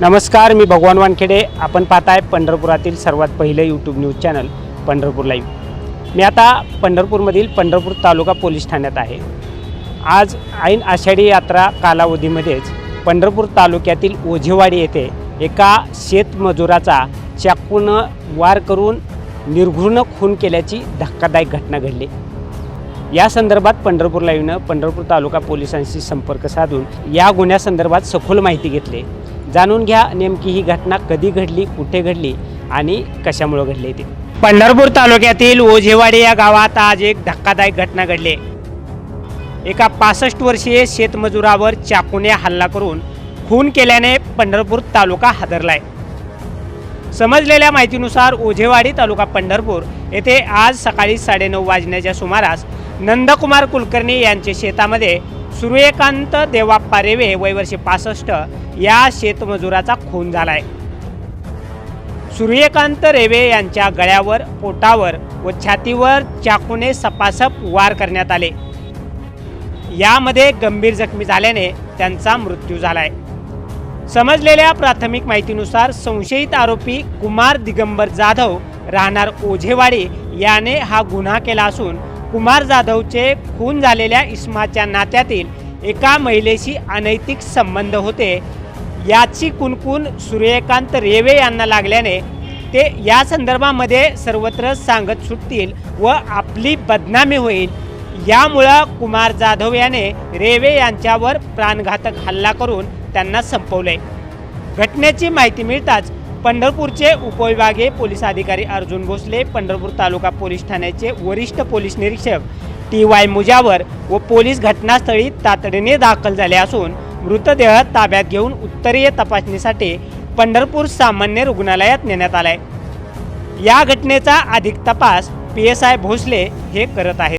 नमस्कार मी भगवान वानखेडे. आपण पाहताय पंढरपुरातील सर्वात पहिलं YouTube news channel Pandharpur live. मी आता पंढरपूरमधील पंढरपूर तालुका पोलीस ठाण्यात आहे. आज ऐन आषाढी यात्रा कालावधीमध्येच पंढरपूर तालुक्यातील ओझेवाडी येथे एका शेतमजुराचा चाकूनं वार करून निर्घृण खून केल्याची धक्कादायक घटना घडली. या संदर्भात पंढरपूर लाईव्हनं पंढरपूर तालुका पोलिसांशी संपर्क साधून या गुन्ह्यासंदर्भात सखोल माहिती घेतली. जाणून घ्या नेमकी ही घटना कधी घडली कुठे घडली आणि कशामुळे घडली ते. पंढरपूर तालुक्यातील ओझेवाडी या गावात आज एक धक्कादायक घटना घडली. एका पासष्ट वर्षीय शेतमजुरावर चाकूने हल्ला करून खून केल्याने पंढरपूर तालुका हादरलाय. समजलेल्या माहितीनुसार ओझेवाडी तालुका पंढरपूर येथे आज सकाळी साडेनऊ वाजण्याच्या सुमारास नंदकुमार कुलकर्णी यांचे शेतामध्ये सूर्यकांत देवाप्पा रेवे वयवर्षी पासष्ट या शेतमजुराचा खून झालाय. सूर्यकांत रेवे यांच्या गळ्यावर पोटावर व छातीवर चाकूने सपासप वार करण्यात आले. यामध्ये गंभीर जखमी झाल्याने त्यांचा मृत्यू झालाय. समजलेल्या प्राथमिक माहितीनुसार संशयित आरोपी कुमार दिगंबर जाधव राहणार ओझेवाडी याने हा गुन्हा केला असून कुमार जाधवचे खून झालेल्या इस्माच्या नात्यातील एका महिलेशी अनैतिक संबंध होते. याची कुणकुण सूर्यकांत रेवे यांना लागल्याने ते या संदर्भामध्ये सर्वत्र सांगत सुटतील व आपली बदनामी होईल. यामुळं कुमार जाधव याने रेवे यांच्यावर प्राणघातक हल्ला करून त्यांना संपवले घटनेची माहिती मिळताच पंढरपूरचे उपविभागीय पोलीस अधिकारी अर्जुन भोसले पंढरपूर तालुका पोलीस ठाण्याचे वरिष्ठ पोलीस निरीक्षक टी वाय मुजावर व पोलीस घटनास्थळी तातडीने दाखल झाले असून मृतदेह ताब्यात घेऊन उत्तरीय तपासणीसाठी पंढरपूर सामान्य रुग्णालयात नेण्यात आलाय. या घटनेचा अधिक तपास पी एस आय भोसले हे करत आहेत.